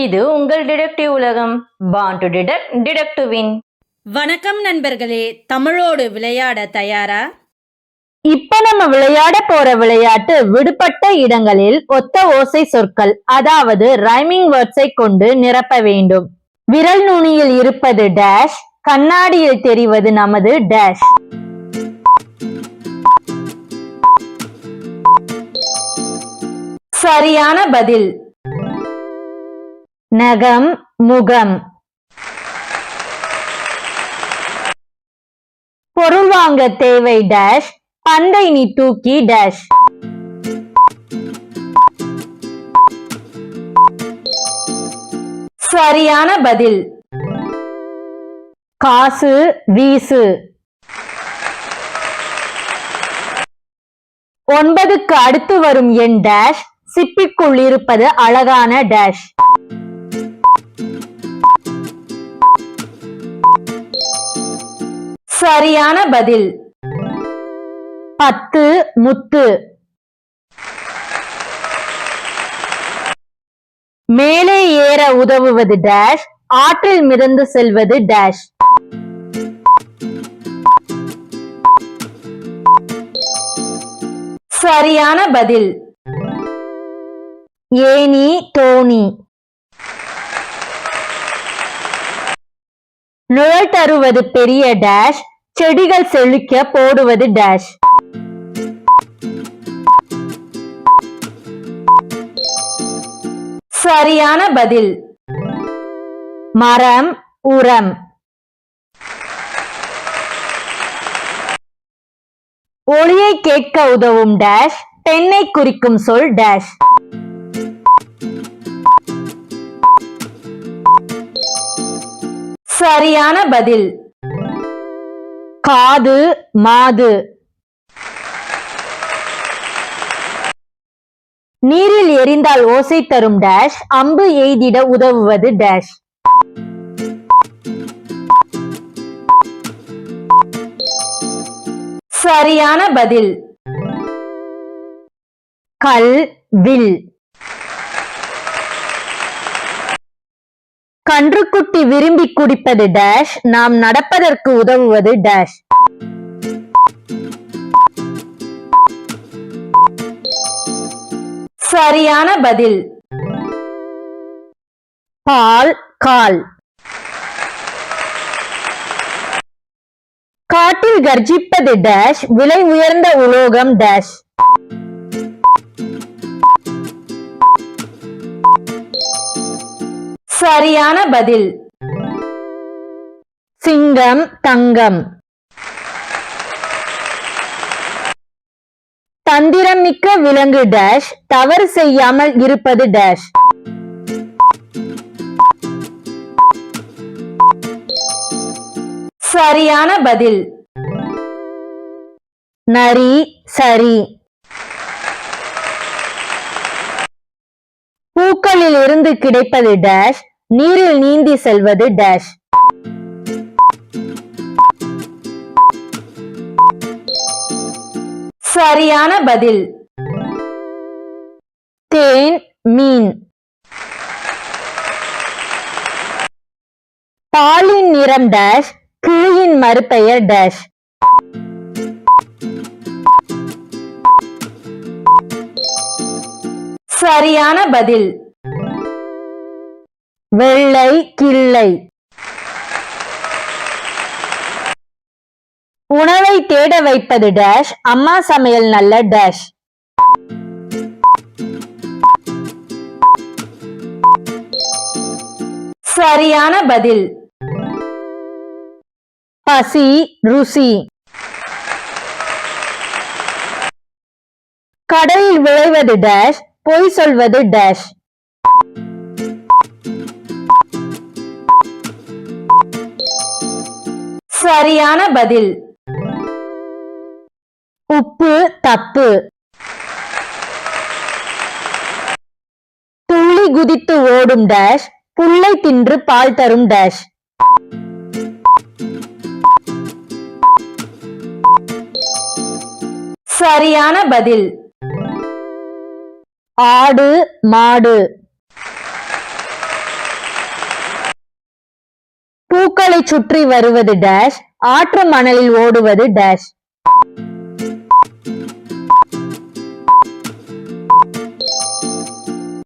இது உங்கள் டிடெக்டிவ் உலகம். Born to detect detect to win வணக்கம் நண்பர்களே தமிழோடு விளையாட தயாரா? இப்ப நம்ம விளையாட போற விளையாட்டு விடுபட்ட இடங்களில் ஒத்த ஓசை சொற்கள் அதாவது ரைமிங் வேர்ட்ஸை கொண்டு நிரப்ப வேண்டும். விரல் நுனியில் இருப்பது டேஷ் கண்ணாடியில் தெரிவது நமது டேஷ் சரியான பதில். நகம் முகம். பொருள் வாங்க தேவை டேஷ் பந்தை நீ தூக்கி டேஷ் சரியான பதில். காசு வீசு. ஒன்பதுக்கு அடுத்து வரும் எண் டேஷ் சிப்பிக்குள் இருப்பது அழகான டேஷ் சரியான பதில். பத்து முத்து. மேலே ஏற உதவுவது டேஷ் ஆற்றில் மிதந்து செல்வது டேஷ் சரியான பதில். ஏனி தோணி. நுழல் தருவது பெரிய டேஷ் செடிகள் செழிக்க போடுவது டேஷ் சரியான பதில். மரம் உரம். ஒளியை கேட்க உதவும் டேஷ் பெண்ணை குறிக்கும் சொல் டேஷ் சரியான பதில். காது மாது. நீரில் எரிந்தால் ஓசை தரும் டேஷ் அம்பு எய்திட உதவுவது டேஷ் சரியான பதில். கல் வில். கன்றுக்குட்டி விரும்பி குடிப்பது டேஷ் நாம் நடப்பதற்கு உதவுவது டேஷ் சரியான பதில். பால் கால். காட்டில் கர்ஜிப்பது டேஷ் விலை உயர்ந்த உலோகம் டேஷ் சரியான பதில். சிங்கம் தங்கம். தந்திரம் மிக்க விலங்கு டேஷ் தவறு செய்யாமல் இருப்பது டேஷ் சரியான பதில். நரி சரி. பூக்களில் இருந்து கிடைப்பது டேஷ் நீரில் நீந்தி செல்வது டேஷ் சரியான பதில். தேன் மீன். பாலின் நிறம் டேஷ் கிளியின் மறுபெயர் டேஷ் சரியான பதில். வெள்ளை கிள்ளை. உணவை தேட வைப்பது டேஷ் அம்மா சமையல் நல்ல டேஷ் சரியான பதில். பசி ருசி. கடலில் விளைவது டேஷ் பொய் சொல்வது டேஷ் சரியான பதில். உப்பு தப்பு. துள்ளி குதித்து ஓடும் டேஷ் புல்லை தின்று பால் தரும் டேஷ் சரியான பதில். ஆடு மாடு. பூக்களை சுற்றி வருவது டேஷ் ஆற்று மணலில் ஓடுவது டேஷ்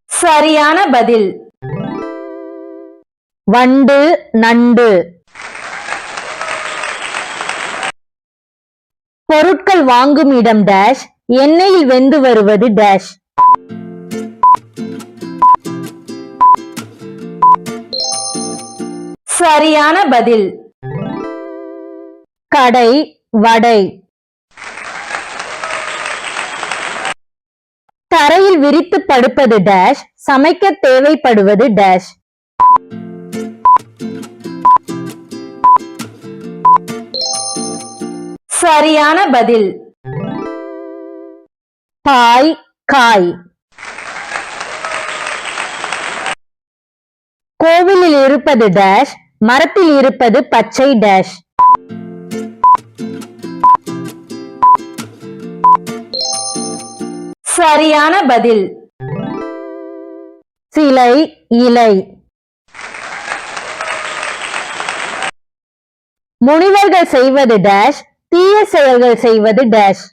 சரியான பதில். வண்டு நண்டு. பொருட்கள் வாங்கும் இடம் டேஷ் எண்ணெயில் வெந்து வருவது டேஷ் சரியான பதில். கடை வடை. தரையில் விரித்து படுப்பது டேஷ் சமைக்க தேவைப்படுவது டேஷ் சரியான பதில். பாய் காய். கோவிலில் இருப்பது டேஷ் மரத்தில் இருப்பது பச்சை டேஷ் சரியான பதில். சிலை இலை. முனிவர்கள் செய்வது டேஷ் தீய செயல்கள் செய்வது டேஷ்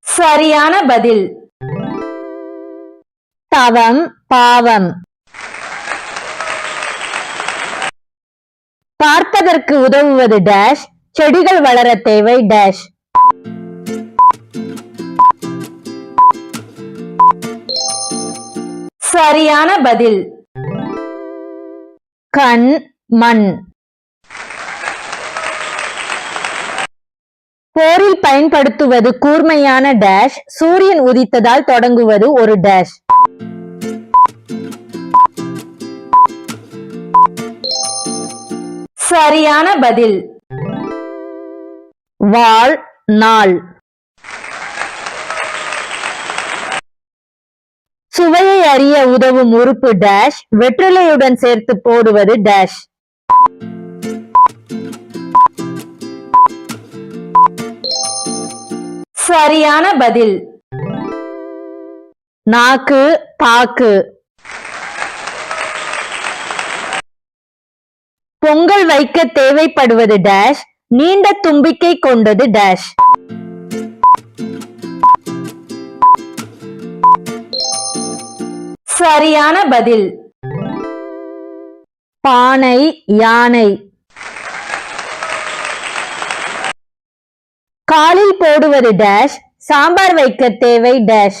சரியான பதில். தவம் பாவம். பார்ப்பதற்கு உதவுவது டேஷ் செடிகள் வளர தேவை டேஷ் சரியான பதில். கண் மண். போரில் பயன்படுத்துவது கூர்மையான டேஷ் சூரியன் உதித்ததால் தொடங்குவது ஒரு டேஷ் சரியான பதில். வாழ் நாள். சுவையை அறிய உதவும் உறுப்பு டேஷ் வெற்றிலையுடன் சேர்த்து போடுவது டேஷ் சரியான பதில். நாக்கு தாக்கு பொங்கல் வைக்க தேவைப்படுவது டேஷ் நீண்ட தும்பிக்கை கொண்டது டேஷ் சரியான பதில். பானை யானை. காலில் போடுவது டேஷ் சாம்பார் வைக்க தேவை டேஷ்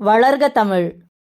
வளர்க தமிழ்.